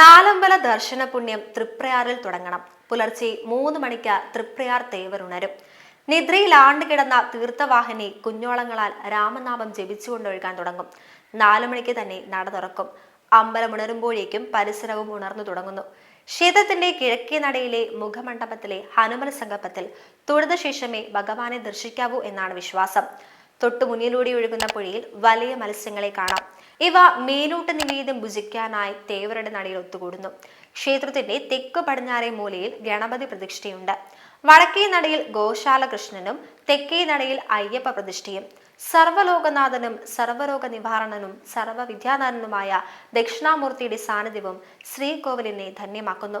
നാലമ്പല ദർശന പുണ്യം തൃപ്രയാറിൽ തുടങ്ങണം. പുലർച്ചെ മൂന്ന് മണിക്ക് തൃപ്രയാർ തേവർ ഉണരും. നിദ്രയിൽ ആണ്ടുകിടന്ന തീർത്ഥവാഹിനി കുഞ്ഞോളങ്ങളാൽ രാമനാമം ജപിച്ചുകൊണ്ടൊഴുകാൻ തുടങ്ങും. നാലു മണിക്ക് തന്നെ നട തുറക്കും. അമ്പലം ഉണരുമ്പോഴേക്കും പരിസരവും ഉണർന്നു തുടങ്ങുന്നു. ക്ഷേത്രത്തിന്റെ കിഴക്കേ നടയിലെ മുഖമണ്ഡപത്തിലെ ഹനുമൽ സംഗമത്തിൽ തൊഴുത ശേഷമേ ഭഗവാനെ ദർശിക്കാവൂ എന്നാണ് വിശ്വാസം. തൊട്ടു മുന്നിലൂടെ ഒഴുകുന്ന പുഴയിൽ വലിയ മത്സ്യങ്ങളെ കാണാം. ഇവ മേലോട്ട് നിവേദ്യം ഭുജിക്കാനായി തേവരുടെ നടയിൽ ഒത്തുകൂടുന്നു. ക്ഷേത്രത്തിന്റെ തെക്ക് പടിഞ്ഞാറേ മൂലയിൽ ഗണപതി പ്രതിഷ്ഠയുണ്ട്. വടക്കേ നടയിൽ ഗോശാല കൃഷ്ണനും തെക്കേ നടയിൽ അയ്യപ്പ പ്രതിഷ്ഠയും സർവലോകനാഥനും സർവരോഗ നിവാരണനും സർവവിദ്യാനാഥനുമായ ദക്ഷിണാമൂർത്തിയുടെ സാന്നിധ്യവും ശ്രീകോവിലിനെ ധന്യമാക്കുന്നു.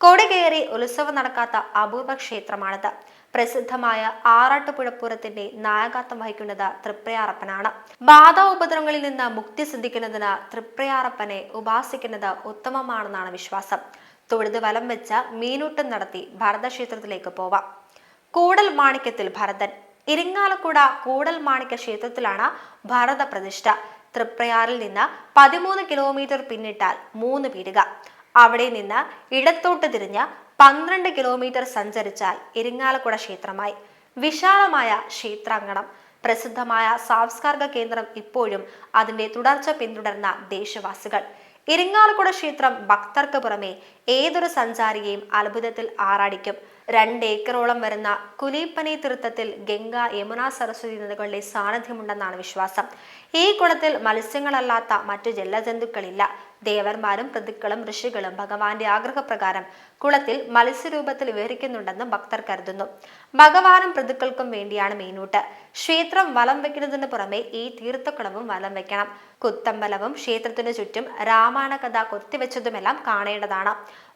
കൊടികയറി ഉത്സവം നടക്കാത്ത അപൂർവ ക്ഷേത്രമാണിത്. പ്രസിദ്ധമായ ആറാട്ടുപുഴപ്പുറത്തിന്റെ നായകത്വം വഹിക്കുന്നത് തൃപ്രയാറപ്പനാണ്. ബാധ ഉപദ്രവങ്ങളിൽ നിന്ന് മുക്തി സിദ്ധിക്കുന്നതിന് തൃപ്രയാറപ്പനെ ഉപാസിക്കുന്നത് ഉത്തമമാണെന്നാണ് വിശ്വാസം. തൊഴുത് വലം വെച്ച മീനൂട്ടം നടത്തി ഭരതക്ഷേത്രത്തിലേക്ക് പോവാം. കൂടൽ മാണിക്യത്തിൽ ഭരതൻ. ഇരിങ്ങാലക്കുട കൂടൽ മാണിക്യ ക്ഷേത്രത്തിലാണ് ഭരത പ്രതിഷ്ഠ തൃപ്രയാറിൽ നിന്ന് പതിമൂന്ന് കിലോമീറ്റർ പിന്നിട്ടാൽ മൂന്ന് പീരുക അവിടെ നിന്ന് ഇടത്തോട്ട് തിരിഞ്ഞ് പന്ത്രണ്ട് കിലോമീറ്റർ സഞ്ചരിച്ചാൽ ഇരിങ്ങാലക്കുട ക്ഷേത്രമായി. വിശാലമായ ക്ഷേത്രാങ്കണം. പ്രസിദ്ധമായ സാംസ്കാരിക കേന്ദ്രം ഇപ്പോഴും അതിന്റെ തുടർച്ച പിന്തുടർന്ന ദേശവാസികൾ. ഇരിങ്ങാലക്കുട ക്ഷേത്രം ഭക്തർക്ക് പുറമെ ഏതൊരു സഞ്ചാരിയെയും അത്ഭുതത്തിൽ ആറാടിക്കും. രണ്ട് ഏക്കറോളം വരുന്ന കുലീപ്പനി തീർത്ഥത്തിൽ ഗംഗ യമുന സരസ്വതി നദികളുടെ സാന്നിധ്യമുണ്ടെന്നാണ് വിശ്വാസം. ഈ കുളത്തിൽ മത്സ്യങ്ങളല്ലാത്ത മറ്റു ജലജന്തുക്കളില്ല. ദേവന്മാരും പ്രതിക്കളും ഋഷികളും ഭഗവാന്റെ ആഗ്രഹപ്രകാരം കുളത്തിൽ മത്സ്യരൂപത്തിൽ വിഹരിക്കുന്നുണ്ടെന്ന് ഭക്തർ കരുതുന്നു. ഭഗവാനും പ്രതിക്കൾക്കും വേണ്ടിയാണ് മീനൂട്ട്. ക്ഷേത്രം വലം വെക്കുന്നതിന് പുറമെ ഈ തീർത്ഥക്കുളവും വലം വെക്കണം. കുത്തമ്പലവും ക്ഷേത്രത്തിനു ചുറ്റും രാമായണ കഥ കൊത്തിവെച്ചതുമെല്ലാം കാണേണ്ടതാണ്.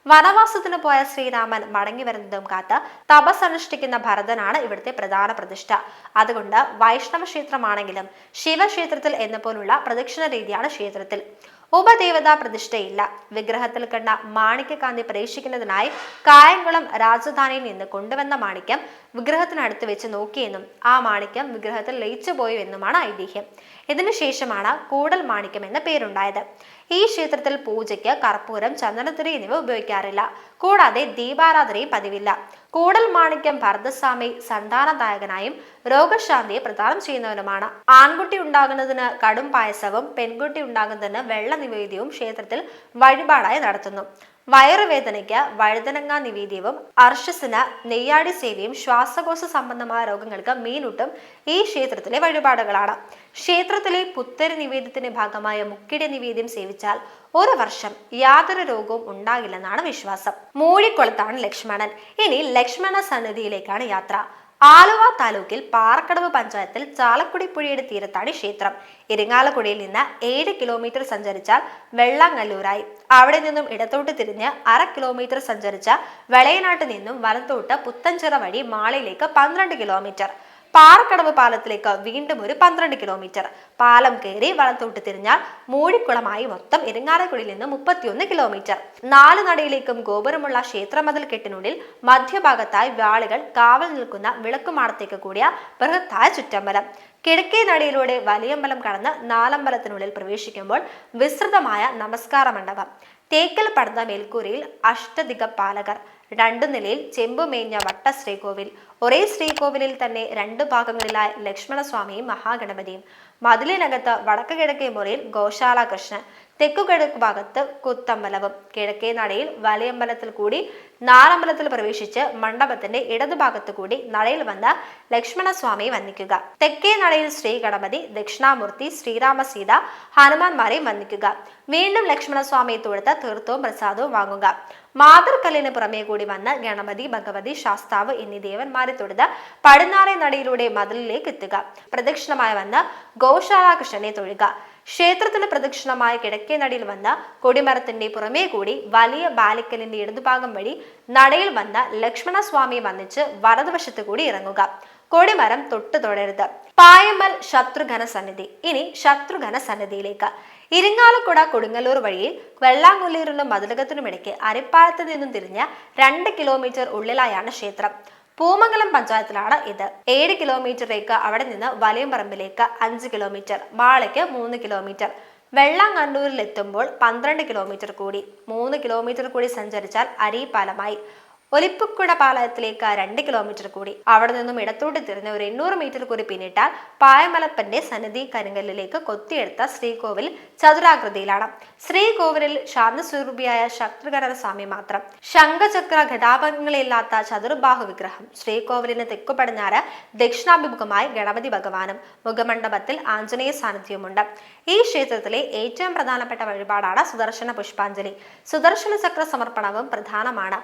വനവാസത്തിന് പോയ ശ്രീരാമൻ മടങ്ങി വരുന്നതും കാത്ത് തപസനുഷ്ഠിക്കുന്ന ഭരതനാണ് ഇവിടുത്തെ പ്രധാന പ്രതിഷ്ഠ. അതുകൊണ്ട് വൈഷ്ണവ ക്ഷേത്രമാണെങ്കിലും ശിവക്ഷേത്രത്തിൽ എന്ന പോലുള്ള പ്രദക്ഷിണ രീതിയാണ് ക്ഷേത്രത്തിൽ. ഉപദേവതാ പ്രതിഷ്ഠയില്ല. വിഗ്രഹത്തിൽ കണ്ട മാണിക്യകാന്തി പ്രേക്ഷിക്കുന്നതിനായി കായംകുളം രാജധാനിയിൽ നിന്ന് കൊണ്ടുവന്ന മാണിക്യം വിഗ്രഹത്തിനടുത്ത് വെച്ച് നോക്കിയെന്നും ആ മാണിക്യം വിഗ്രഹത്തിൽ ലയിച്ചു പോയി ഐതിഹ്യം. ഇതിനുശേഷമാണ് കൂടൽ മാണിക്യം എന്ന പേരുണ്ടായത്. ഈ ക്ഷേത്രത്തിൽ പൂജയ്ക്ക് കർപ്പൂരം ചന്ദനത്തിരി എന്നിവ ഉപയോഗിക്കാറില്ല. കൂടാതെ ദീപാരാധനയും പതിവില്ല. കൂടൽ മാണിക്യം ഭരതസ്വാമി സന്താനദായകനായും രോഗശാന്തിയെ പ്രദാനം ചെയ്യുന്നവനുമാണ്. ആൺകുട്ടി ഉണ്ടാകുന്നതിന് കടും പായസവും പെൺകുട്ടി ഉണ്ടാകുന്നതിന് വെള്ള നിവേദ്യവും ക്ഷേത്രത്തിൽ വഴിപാടായി നടത്തുന്നു. വയറുവേദനയ്ക്ക് വഴുതനങ്ങ നിവേദ്യവും അർഷസിന് നെയ്യാടി സേവയും ശ്വാസകോശ സംബന്ധമായ രോഗങ്ങൾക്ക് മീനുട്ടും ഈ ക്ഷേത്രത്തിലെ വഴിപാടുകളാണ്. ക്ഷേത്രത്തിലെ പുത്തരി നിവേദ്യത്തിന്റെ ഭാഗമായ മുക്കിടി നിവേദ്യം സേവിച്ചാൽ ഒരു വർഷം യാതൊരു രോഗവും ഉണ്ടാകില്ലെന്നാണ് വിശ്വാസം. മൂഴിക്കുളത്താണ് ലക്ഷ്മണൻ. ഇനി ലക്ഷ്മണ സന്നിധിയിലേക്കാണ് യാത്ര. ആലുവ താലൂക്കിൽ പാറക്കടവ് പഞ്ചായത്തിൽ ചാലക്കുടി പുഴയുടെ തീരത്താണ് ക്ഷേത്രം. ഇരിങ്ങാലക്കുടിയിൽ നിന്ന് ഏഴ് കിലോമീറ്റർ സഞ്ചരിച്ചാൽ വെള്ളാങ്ങല്ലൂരായി. അവിടെ നിന്നും ഇടത്തോട്ട് തിരിഞ്ഞ് അര കിലോമീറ്റർ സഞ്ചരിച്ച വെളയനാട്ട് നിന്നും വലത്തോട്ട് പുത്തഞ്ചിറ വഴി മാളയിലേക്ക് പന്ത്രണ്ട് കിലോമീറ്റർ പാറക്കടവ് പാലത്തിലേക്ക് വീണ്ടും ഒരു പന്ത്രണ്ട് കിലോമീറ്റർ പാലം കയറി വളത്തോട്ട് തിരിഞ്ഞാൽ മൂഴിക്കുളമായി മൊത്തം ഇരിങ്ങാലക്കുടിയിൽ നിന്ന് മുപ്പത്തിയൊന്ന് കിലോമീറ്റർ നാല് നടയിലേക്കും ഗോപുരമുള്ള ക്ഷേത്രമതിൽ കെട്ടിനുള്ളിൽ മധ്യഭാഗത്തായി വ്യാളികൾ കാവൽ നിൽക്കുന്ന വിളക്കുമാടത്തേക്ക് കൂടിയ ബൃഹത്തായ ചുറ്റമ്പലം. കിഴക്കേ നടയിലൂടെ വലിയമ്പലം കടന്ന് നാലമ്പലത്തിനുള്ളിൽ പ്രവേശിക്കുമ്പോൾ വിസ്തൃതമായ നമസ്കാര മണ്ഡപം തേക്കൽ പടന്ന മേൽക്കൂരയിൽ അഷ്ടദിഗ പാലകർ. രണ്ടു നിലയിൽ ചെമ്പുമേഞ്ഞ വട്ട ശ്രീകോവിൽ ഒരേ ശ്രീകോവിലിൽ തന്നെ രണ്ട് ഭാഗങ്ങളിലായി ലക്ഷ്മണസ്വാമിയും മഹാഗണപതിയും. മതിലിനകത്ത് വടക്ക് കിഴക്കേ മുറിയിൽ ഗോശാല കൃഷ്ണൻ. തെക്കുകിഴക്ക് ഭാഗത്ത് കുത്തമ്പലവും കിഴക്കേ നടയിൽ വലയമ്പലത്തിൽ കൂടി നാലമ്പലത്തിൽ പ്രവേശിച്ച് മണ്ഡപത്തിന്റെ ഇടതുഭാഗത്ത് കൂടി നടയിൽ വന്ന ലക്ഷ്മണസ്വാമി വന്ദിക്കുക. തെക്കേ നടയിൽ ശ്രീ ഗണപതി ദക്ഷിണാമൂർത്തി ശ്രീരാമ സീത ഹനുമാൻമാരെയും വന്ദിക്കുക. വീണ്ടും ലക്ഷ്മണസ്വാമിയെ തൊഴുത്ത് തീർത്ഥവും പ്രസാദവും വാങ്ങുക. മാതൃക്കല്ലിന് പുറമേ കൂടി വന്ന് ഗണപതി ഭഗവതി ശാസ്താവ് എന്നീ ദേവന്മാരെ തൊഴുത് പടിഞ്ഞാറേ നടയിലൂടെ മതിലിലേക്ക് എത്തുക. പ്രദക്ഷിണമായി വന്ന് ഗോശാല കൃഷ്ണനെ തൊഴുക. ക്ഷേത്രത്തിന് പ്രദക്ഷിണമായ കിഴക്കേ നടയിൽ വന്ന കൊടിമരത്തിന്റെ പുറമേ കൂടി വലിയ ബാലിക്കലിന്റെ ഇടതുഭാഗം വഴി നടയിൽ വന്ന ലക്ഷ്മണസ്വാമിയെ വന്നിച്ച് വലതുവശത്ത് കൂടി ഇറങ്ങുക. കൊടിമരം തൊട്ടു തൊടരുത്. പായമ്മൽ ശത്രുഘന സന്നിധി ഇനി ശത്രുഘന സന്നിധിയിലേക്ക് ഇരിങ്ങാലക്കുട കൊടുങ്ങല്ലൂർ വഴിയിൽ വെള്ളാങ്കുല്ലൂരിനും മതിലകത്തിനുമിടയ്ക്ക് അരിപ്പാലത്ത് നിന്നും തിരിഞ്ഞ രണ്ട് കിലോമീറ്റർ ഉള്ളിലായാണ് ക്ഷേത്രം. പൂമംഗലം പഞ്ചായത്തിലാണ് ഇത്. ഏഴ് കിലോമീറ്ററേക്ക് അവിടെ നിന്ന് വലിയമ്പറമ്പിലേക്ക് അഞ്ച് കിലോമീറ്റർ മാളയ്ക്ക് മൂന്ന് കിലോമീറ്റർ. വെള്ളാങ്കണ്ണൂരിൽ എത്തുമ്പോൾ പന്ത്രണ്ട് കിലോമീറ്റർ കൂടി. മൂന്ന് കിലോമീറ്റർ കൂടി സഞ്ചരിച്ചാൽ അരീപ്പാലമായി. ഒലിപ്പുക്കുട പാലത്തിലേക്ക് രണ്ട് കിലോമീറ്റർ കൂടി. അവിടെ നിന്നും ഇടത്തോട്ട് തിരിഞ്ഞ് ഒരു എണ്ണൂറ് മീറ്റർ കൂടി പിന്നിട്ടാൽ പായമലപ്പന്റെ സന്നിധി കരിങ്കല്ലിലേക്ക് കൊത്തിയെടുത്ത ശ്രീകോവിൽ ചതുരാകൃതിയിലാണ്. ശ്രീകോവിലിൽ ശാന്തസ്വരൂപിയായ ശത്രുഘടന സ്വാമി മാത്രം. ശംഖചക്ര ഘടാഭംഗങ്ങളില്ലാത്ത ചതുർബാഹു വിഗ്രഹം. ശ്രീകോവിലിന് തെക്കു പടിഞ്ഞാറ് ദക്ഷിണാഭിമുഖമായി ഗണപതി ഭഗവാനും മുഖമണ്ഡപത്തിൽ ആഞ്ജനേയ സാന്നിധ്യവുമുണ്ട്. ഈ ക്ഷേത്രത്തിലെ ഏറ്റവും പ്രധാനപ്പെട്ട വഴിപാടാണ് സുദർശന പുഷ്പാഞ്ജലി. സുദർശന ചക്ര സമർപ്പണവും പ്രധാനമാണ്.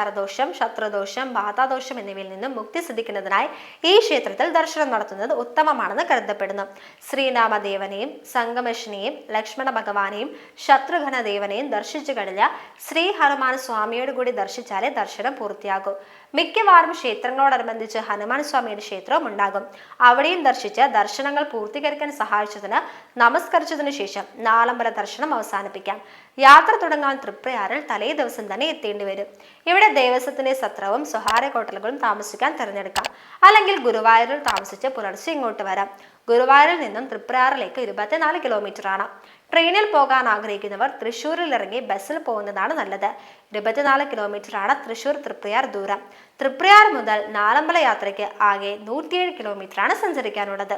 ആഭിചാരദോഷം ശത്രുദോഷം ബാധാദോഷം എന്നിവയിൽ നിന്നും മുക്തി സിദ്ധിക്കുന്നതിനായി ഈ ക്ഷേത്രത്തിൽ ദർശനം നടത്തുന്നത് ഉത്തമമാണെന്ന് കരുതപ്പെടുന്നു. ശ്രീനാമദേവനെയും സംഗമേഷനെയും ലക്ഷ്മണ ഭഗവാനെയും ശത്രുഘ്ന ദേവനെയും ദർശിച്ചു കഴിഞ്ഞ ശ്രീ ഹനുമാൻ സ്വാമിയോട് കൂടി ദർശിച്ചാലേ ദർശനം പൂർത്തിയാകൂ. മിക്കവാറും ക്ഷേത്രങ്ങളോടനുബന്ധിച്ച് ഹനുമാൻ സ്വാമിയുടെ ക്ഷേത്രവും ഉണ്ടാകും. അവിടെയും ദർശിച്ച് ദർശനങ്ങൾ പൂർത്തീകരിക്കാൻ സഹായിച്ചതിന് നമസ്കരിച്ചതിനു ശേഷം നാലമ്പല ദർശനം അവസാനിപ്പിക്കാം. യാത്ര തുടങ്ങാൻ തൃപ്രയാറിൽ തലേ ദിവസം തന്നെ എത്തേണ്ടി വരും. ഇവിടെ ദേവസ്വത്തിന്റെ സത്രവും സ്വഹാര ഹോട്ടലുകളും താമസിക്കാൻ തിരഞ്ഞെടുക്കാം. അല്ലെങ്കിൽ ഗുരുവായൂരിൽ താമസിച്ച് പുലർച്ചെ ഇങ്ങോട്ട് വരാം. ഗുരുവായൂരിൽ നിന്നും തൃപ്രാറിലേക്ക് ഇരുപത്തിനാല് കിലോമീറ്റർ ആണ്. ട്രെയിനിൽ പോകാൻ ആഗ്രഹിക്കുന്നവർ തൃശ്ശൂരിൽ ഇറങ്ങി ബസ്സിൽ പോകുന്നതാണ് നല്ലത്. ഇരുപത്തിനാല് കിലോമീറ്റർ ആണ് തൃശ്ശൂർ തൃപ്രയാർ ദൂരം. തൃപ്രയാർ മുതൽ നാലമ്പല യാത്രയ്ക്ക് ആകെ നൂറ്റിയേഴ് കിലോമീറ്റർ ആണ് സഞ്ചരിക്കാനുള്ളത്.